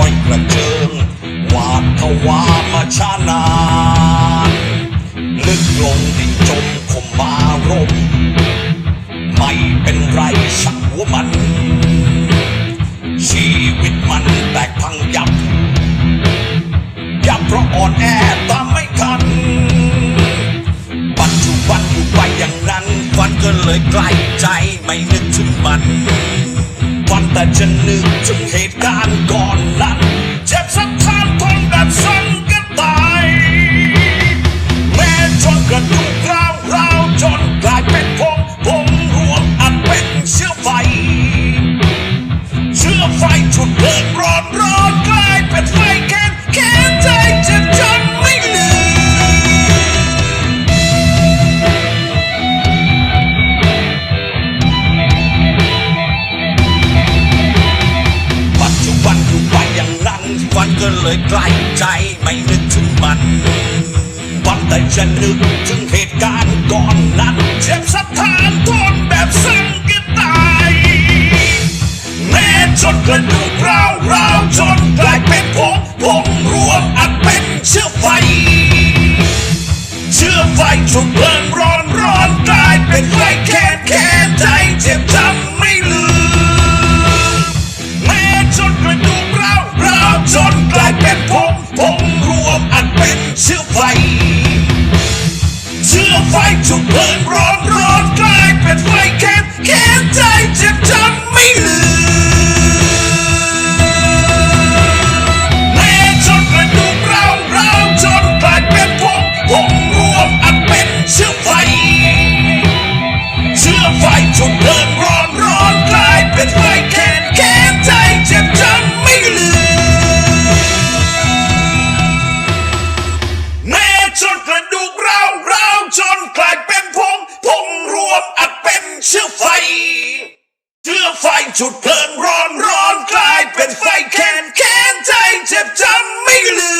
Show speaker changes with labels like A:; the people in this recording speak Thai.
A: อยกระเจิงวาดทวามาชานานลึกลงดินจมคมมารมไม่เป็นไรสักหัวมัน ชีวิตมันแตกพังยับ ยับเพราะอ่อนแอตามไม่ทัน ปัจจุบันอยู่ไปอย่างนั้นวันก็เลยไกลใจไม่นึกถึงมัน วันแต่จะนึกถึงเหตุการณ์ก่อนละ ยใกล้ใจไม่นึกถึงมันบันแต่ฉันนึกถึงเหตุการณ์ก่อนนั้นเจ็บสะท้านทนแบบซึ่งก็ตายแม้จนกระดูกราวร้าวจนกลายเป็นผงผงรวมอัดเป็นเชื้อไฟ ชื้อไฟ เชื้อไฟจุดเพลิงร้อนร้อนกลายเป็นไฟ จุดเพลิงร้อนร้อนกลายเป็นไฟแค้นแค้นใจเจ็บจำไม่ลืม